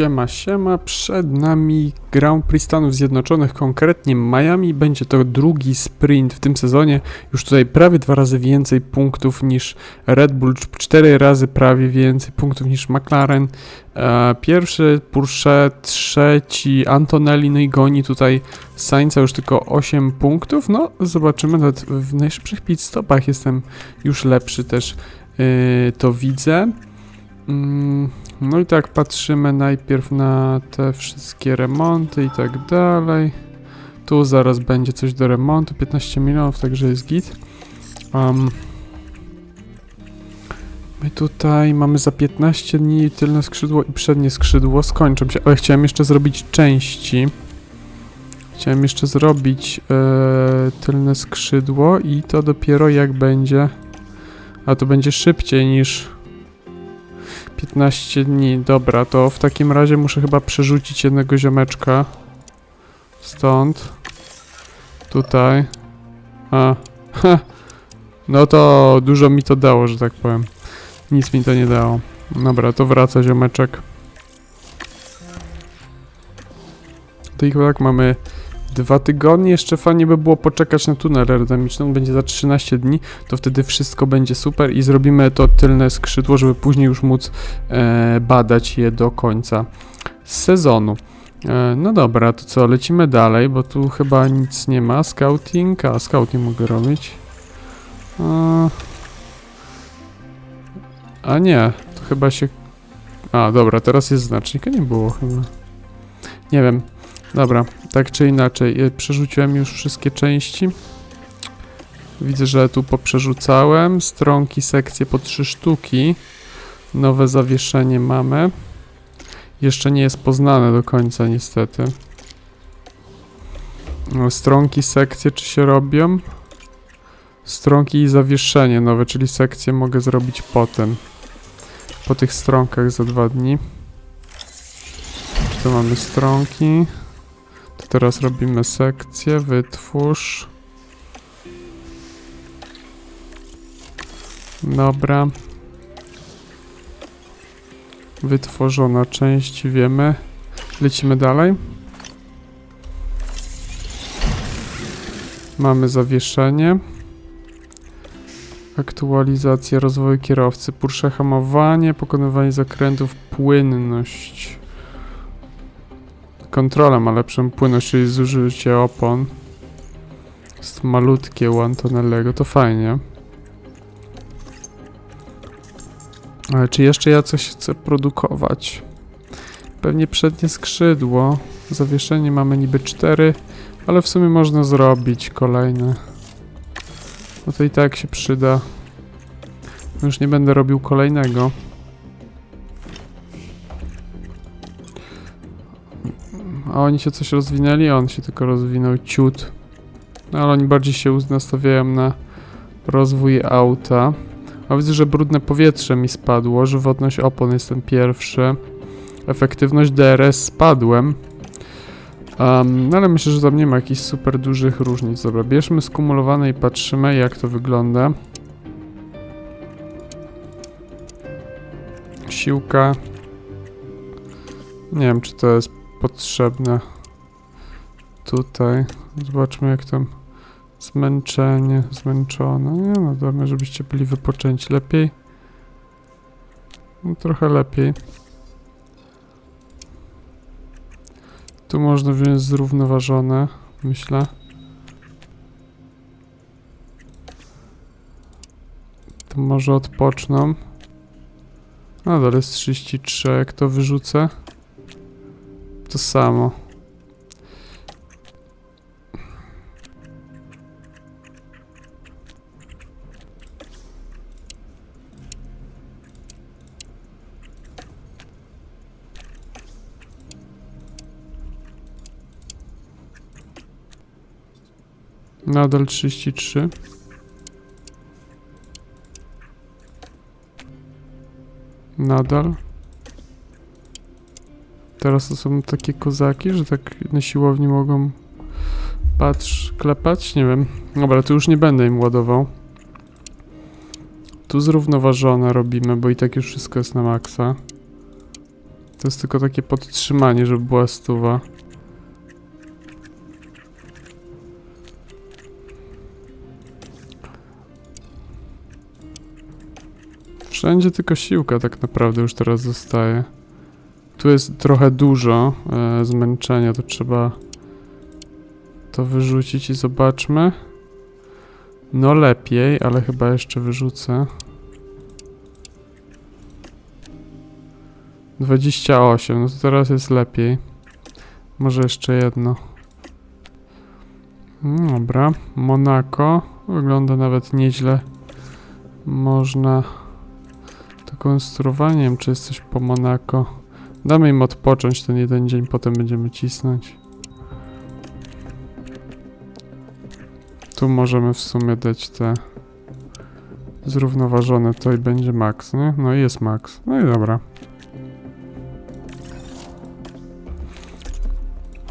Siema, siema, przed nami Grand Prix Stanów Zjednoczonych, konkretnie Miami. Będzie to drugi sprint w tym sezonie. Już tutaj prawie dwa razy więcej punktów niż Red Bull, cz- cztery razy prawie więcej punktów niż McLaren. E, pierwszy Porsche, trzeci Antonelli, no i goni tutaj Sainza już tylko 8 punktów. No, zobaczymy, nawet w najszybszych pit stopach jestem już lepszy też, yy, to widzę. No i tak patrzymy najpierw na te wszystkie remonty i tak dalej. Tu zaraz będzie coś do remontu, 15 milionów, także jest git. Um, my tutaj mamy za 15 dni tylne skrzydło i przednie skrzydło. Skończą się, ale chciałem jeszcze zrobić części. Chciałem jeszcze zrobić e, tylne skrzydło i to dopiero jak będzie. A to będzie szybciej niż 15 dni. Dobra, to w takim razie muszę chyba przerzucić jednego ziomeczka. Stąd. Tutaj. A. Ha. No to dużo mi to dało, że tak powiem. Nic mi to nie dało. Dobra, to wraca ziomeczek. I tak mamy dwa tygodnie. Jeszcze fajnie by było poczekać na tunel aerodynamiczny. On będzie za 13 dni. To wtedy wszystko będzie super i zrobimy to tylne skrzydło, żeby później już móc e, badać je do końca sezonu. E, no dobra, to co, lecimy dalej, bo tu chyba nic nie ma. Scouting, a scouting mogę robić. A, a nie, to chyba się... A, dobra, teraz jest znacznika, nie było chyba. Nie wiem. Dobra, tak czy inaczej, e, przerzuciłem już wszystkie części. Widzę, że tu poprzerzucałem. Stronki, sekcje po trzy sztuki. Nowe zawieszenie mamy. Jeszcze nie jest poznane do końca, niestety. No, Stronki, sekcje, czy się robią? Stronki i zawieszenie nowe, czyli sekcje mogę zrobić potem. Po tych stronkach za dwa dni. Czy to mamy stronki? Teraz robimy sekcję, wytwórz. Dobra. Wytworzona część, wiemy. Lecimy dalej. Mamy zawieszenie. Aktualizacja rozwoju kierowcy. Porsche hamowanie, pokonywanie zakrętów, płynność. Kontrola ma lepszą płynność, czyli zużycie opon. Jest malutkie u Antonellego, to fajnie. Ale czy jeszcze ja coś chcę produkować? Pewnie przednie skrzydło. Zawieszenie mamy niby 4, ale w sumie można zrobić kolejne. No to i tak się przyda. Już nie będę robił kolejnego. A oni się coś rozwinęli, on się tylko rozwinął ciut. No ale oni bardziej się nastawiają na rozwój auta. A widzę, że brudne powietrze mi spadło, żywotność opon jestem pierwszy. Efektywność DRS spadłem. Um, no ale myślę, że tam nie ma jakichś super dużych różnic. Dobra, bierzmy skumulowane i patrzymy jak to wygląda. Siłka. Nie wiem, czy to jest potrzebne. Tutaj. Zobaczmy jak tam zmęczenie, zmęczone. Nie no, damy, żebyście byli wypoczęci lepiej. No, trochę lepiej. Tu można wziąć zrównoważone, myślę. To może odpoczną. Nadal jest 33, jak to wyrzucę. To samo. Nadal 33. Nadal. Teraz to są takie kozaki, że tak na siłowni mogą patrz, klepać, nie wiem. Dobra, tu już nie będę im ładował. Tu zrównoważone robimy, bo i tak już wszystko jest na maksa. To jest tylko takie podtrzymanie, żeby była stuwa. Wszędzie tylko siłka tak naprawdę już teraz zostaje. Tu jest trochę dużo e, zmęczenia, to trzeba to wyrzucić i zobaczmy. No lepiej, ale chyba jeszcze wyrzucę. 28, no to teraz jest lepiej. Może jeszcze jedno. Mm, Dobra, Monako. Wygląda nawet nieźle. Można to konstruowanie, nie wiem, czy jest coś po Monako. Damy im odpocząć ten jeden dzień, potem będziemy cisnąć. Tu możemy w sumie dać te zrównoważone, to i będzie max, nie? No i jest max. No i dobra.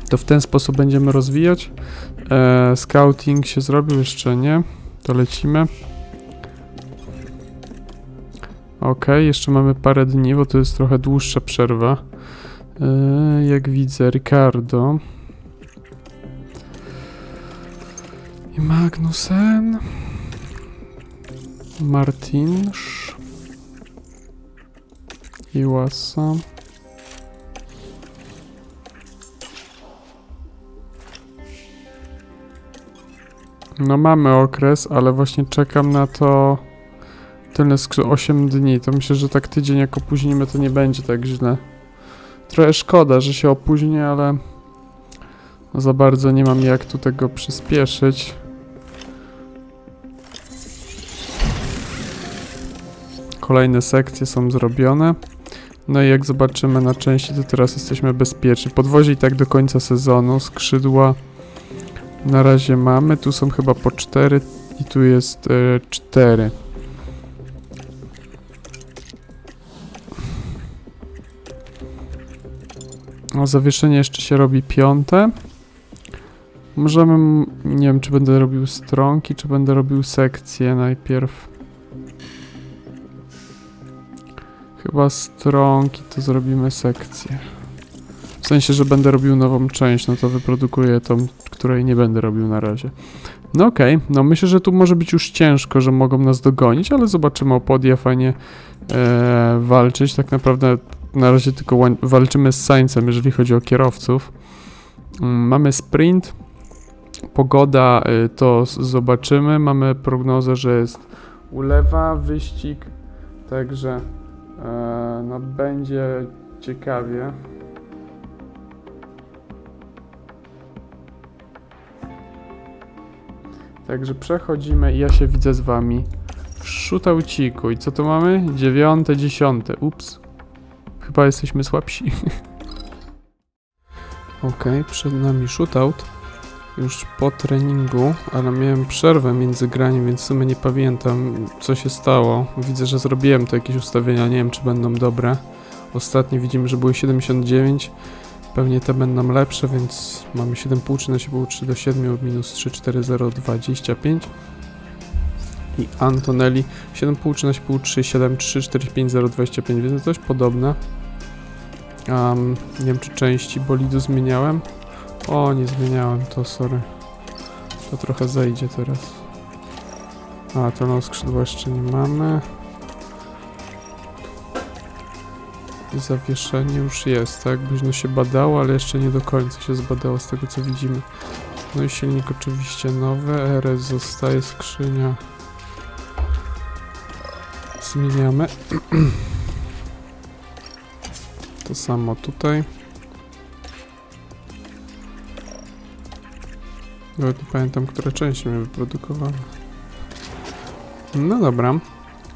To w ten sposób będziemy rozwijać. E, scouting się zrobił, jeszcze nie. To lecimy. Ok, jeszcze mamy parę dni, bo to jest trochę dłuższa przerwa. E, jak widzę, Ricardo. I Magnusen. Martinsz. Iwasa. No mamy okres, ale właśnie czekam na to tylne skrzydło 8 dni. To myślę, że tak tydzień jak opóźnimy to nie będzie tak źle. Trochę szkoda, że się opóźni, ale za bardzo nie mam jak tu tego przyspieszyć. Kolejne sekcje są zrobione. No i jak zobaczymy na części, to teraz jesteśmy bezpieczni. Podwozie i tak do końca sezonu. Skrzydła na razie mamy. Tu są chyba po 4 i tu jest 4. A zawieszenie jeszcze się robi piąte. Możemy, nie wiem czy będę robił stronki, czy będę robił sekcje najpierw. Chyba stronki, to zrobimy sekcję. W sensie, że będę robił nową część, no to wyprodukuję tą, której nie będę robił na razie. No okej, no myślę, że tu może być już ciężko, że mogą nas dogonić, ale zobaczymy o podia fajnie e, walczyć. Tak naprawdę na razie tylko walczymy z Sańcem, jeżeli chodzi o kierowców. Mm, Mamy sprint. Pogoda y, to zobaczymy. Mamy prognozę, że jest ulewa, wyścig. Także e, no, będzie ciekawie. Także przechodzimy i ja się widzę z wami w szutauciku. I co tu mamy? Dziewiąte, dziesiąte. Ups. Chyba jesteśmy słabsi. ok, przed nami shootout. Już po treningu, ale miałem przerwę między graniem, więc w sumie nie pamiętam co się stało. Widzę, że zrobiłem tu jakieś ustawienia, nie wiem czy będą dobre. Ostatnie widzimy, że były 79. Pewnie te będą lepsze, więc mamy 7,5, 13,5, 3 do 7, minus 3, 4, 0, 25. I Antonelli 7,5, 13,5, 3, 7, 3, 4, 5, 0, 25, więc coś podobne. Um, nie wiem, czy części bolidu zmieniałem. O, nie zmieniałem to, sorry. To trochę zejdzie teraz. A, no skrzydła jeszcze nie mamy. Zawieszenie już jest, tak? Późno się badało, ale jeszcze nie do końca się zbadało z tego co widzimy. No i silnik oczywiście nowy, RS zostaje, skrzynia. Zmieniamy. To samo tutaj. Nawet nie pamiętam, które części mnie wyprodukowały. No dobra.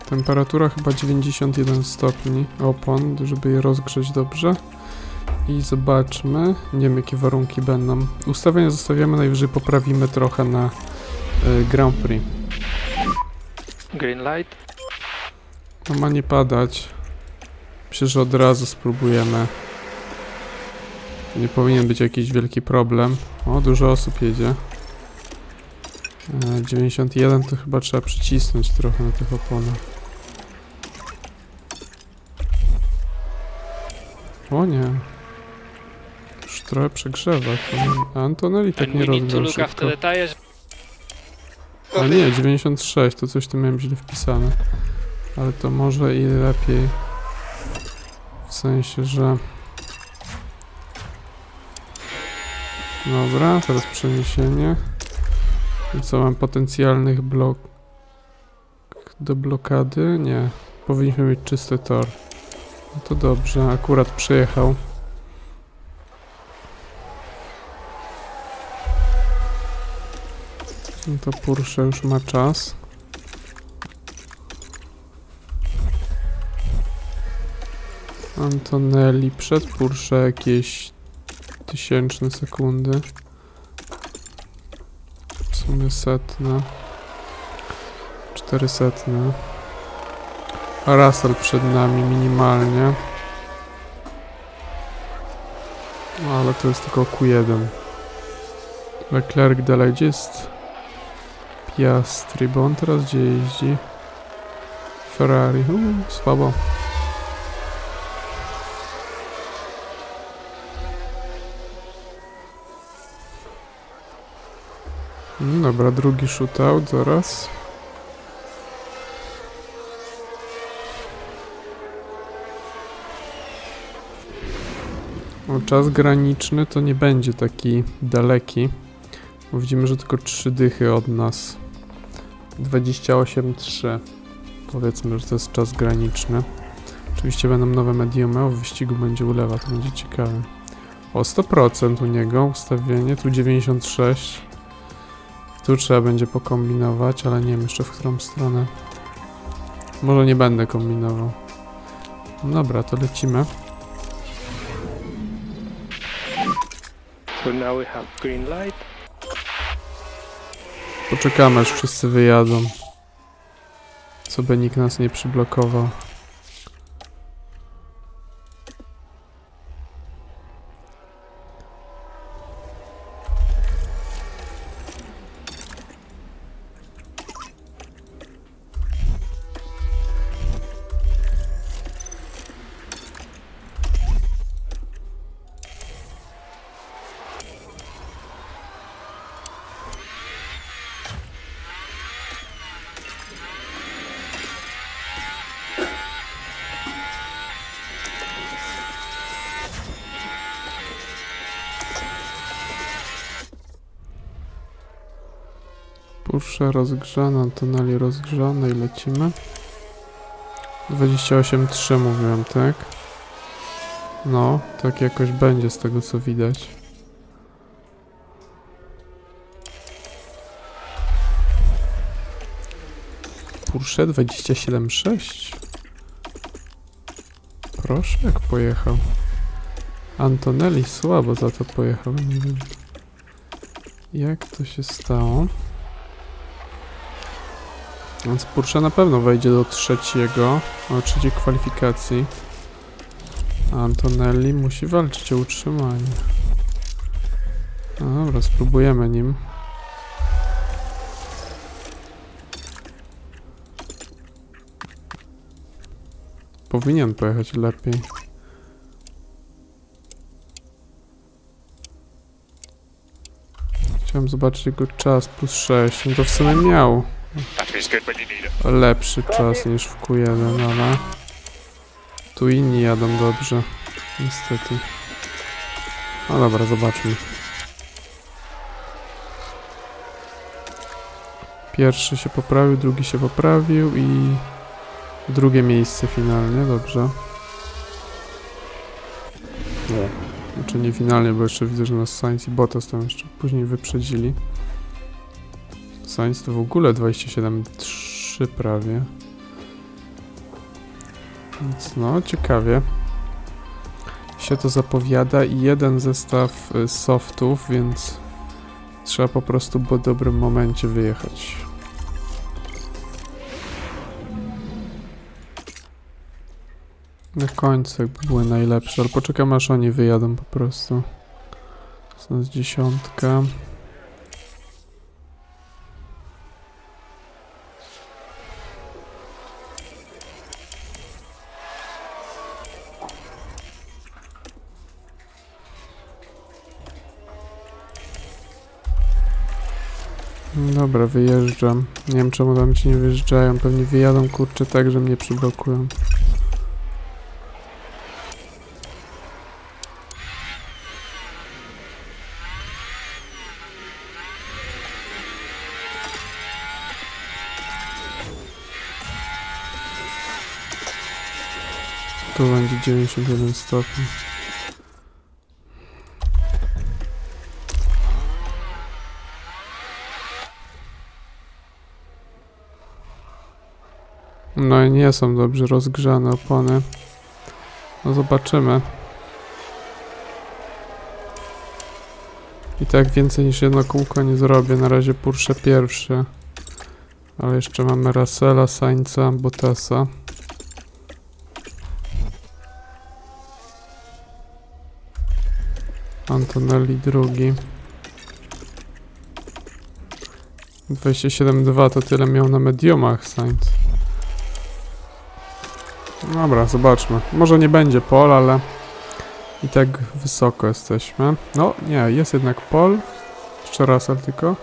Temperatura chyba 91 stopni opon, żeby je rozgrzeć dobrze. I zobaczmy. Nie wiem jakie warunki będą. Ustawienia zostawiamy, najwyżej poprawimy trochę na y, Grand Prix. Green light. No ma nie padać. Że od razu spróbujemy. Nie powinien być jakiś wielki problem. O, dużo osób jedzie. E, 91 to chyba trzeba przycisnąć trochę na tych oponach. O nie. Już trochę przegrzewa. to- Antonelli tak nie to look szybko. A nie, 96, to coś tu miałem źle wpisane. Ale to może i lepiej. W sensie, że... Dobra, teraz przeniesienie. I co, mam potencjalnych blok... do blokady? Nie. Powinniśmy mieć czysty tor. No to dobrze, akurat przyjechał. No to Porsche już ma czas. Antonelli przed Porsche jakieś tysięczne sekundy. W sumie setne. Czterysetne. A Russell przed nami minimalnie. No, ale to jest tylko Q1. Leclerc dalej gdzie jest? Piastri, bo on teraz gdzie jeździ? Ferrari, Uuu, słabo. Dobra, drugi shootout zaraz. O, czas graniczny to nie będzie taki daleki. Bo widzimy, że tylko trzy dychy od nas. 28,3. Powiedzmy, że to jest czas graniczny. Oczywiście będą nowe mediumy, o w wyścigu będzie ulewa, to będzie ciekawe. O 100% u niego ustawienie, tu 96. Tu trzeba będzie pokombinować, ale nie wiem jeszcze w którą stronę. Może nie będę kombinował. Dobra, to lecimy. Poczekamy aż wszyscy wyjadą. Co by nikt nas nie przyblokował. Porsche rozgrzana, Antonelli rozgrzane i lecimy. 28,3 mówiłem, tak? No, tak jakoś będzie z tego co widać. Porsche 27,6 Proszę, jak pojechał. Antonelli słabo za to pojechał, nie wiem. Jak to się stało? Więc Porsche na pewno wejdzie do trzeciego, o trzeciej kwalifikacji. Antonelli musi walczyć o utrzymanie. No dobra, spróbujemy nim. Powinien pojechać lepiej. Chciałem zobaczyć jego czas plus 6. No to w sumie miał Lepszy czas niż w Q1, ale tu inni jadą dobrze. Niestety. No dobra, zobaczmy. Pierwszy się poprawił, drugi się poprawił i drugie miejsce finalnie, dobrze. Znaczy nie finalnie, bo jeszcze widzę, że nas Sainz i Bottas tam jeszcze później wyprzedzili. Sainz to w ogóle 27,3 prawie. Więc no, ciekawie się to zapowiada i jeden zestaw y, softów, więc trzeba po prostu po dobrym momencie wyjechać. Na końcu jakby były najlepsze, ale poczekam aż oni wyjadą po prostu. Jest dziesiątka. Dobra, wyjeżdżam. Nie wiem czemu tam ci nie wyjeżdżają. Pewnie wyjadą kurczę tak, że mnie przyblokują. Tu będzie 91 stopni. No i nie są dobrze rozgrzane opony. No zobaczymy. I tak więcej niż jedno kółko nie zrobię. Na razie Porsche pierwszy. Ale jeszcze mamy Russella, Sainza, Bottasa. Antonelli drugi. 27,2 to tyle miał na mediumach Sainz. Dobra, zobaczmy. Może nie będzie pol, ale i tak wysoko jesteśmy. No, nie, jest jednak pol. Jeszcze raz, ale tylko.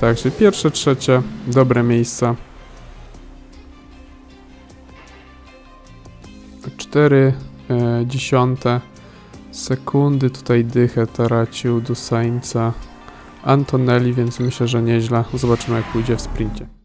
Tak, czyli pierwsze, trzecie, dobre miejsca. Cztery e, dziesiąte sekundy tutaj dychę tracił do Sainza Antonelli, więc myślę, że nieźle. Zobaczymy jak pójdzie w sprincie.